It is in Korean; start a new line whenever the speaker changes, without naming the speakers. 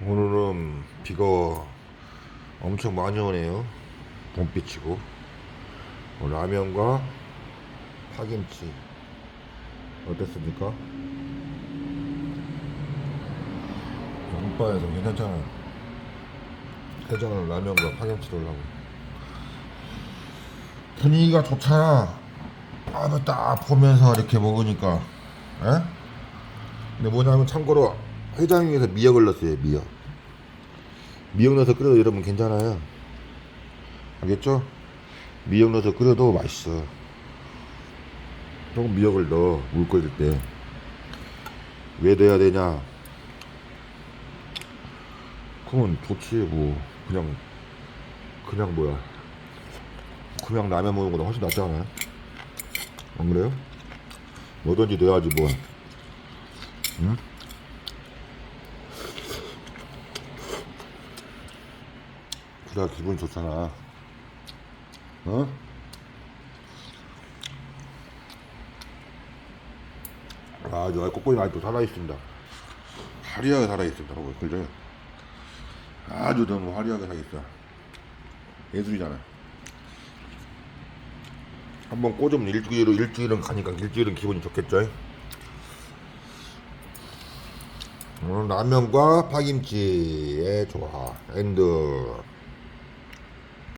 오늘은 비가 엄청 많이 오네요. 어, 라면과 파김치 어땠습니까? 오빠에서 괜찮잖아. 해장은 라면과 파김치 놀라고. 분위기가 좋잖아. 밥을 딱 보면서 이렇게 먹으니까. 에? 근데 뭐냐면 참고로 해장에서 미역을 넣었어요 미역 미역 넣어서 끓여도 여러분 괜찮아요 알겠죠? 미역 넣어서 끓여도 맛있어 조금 미역을 넣어 물 끓일 때 왜 넣어야 되냐 그러면 좋지 뭐 그냥 그냥 뭐야 그냥 라면 먹는 거보다 훨씬 낫지 않아요? 안 그래요? 뭐든지 넣어야지 뭐 응? 그래야 기분 좋잖아. 어? 아주 꼬꼬이 아직도 살아있습니다. 화려하게 살아있습니다. 여러분, 그죠? 아주 너무 화려하게 살아있어. 예술이잖아. 한번 꽂으면 일주일은, 일주일은 가니까 일주일은 기분이 좋겠죠? 오늘 라면과 파김치의 조합, 엔드.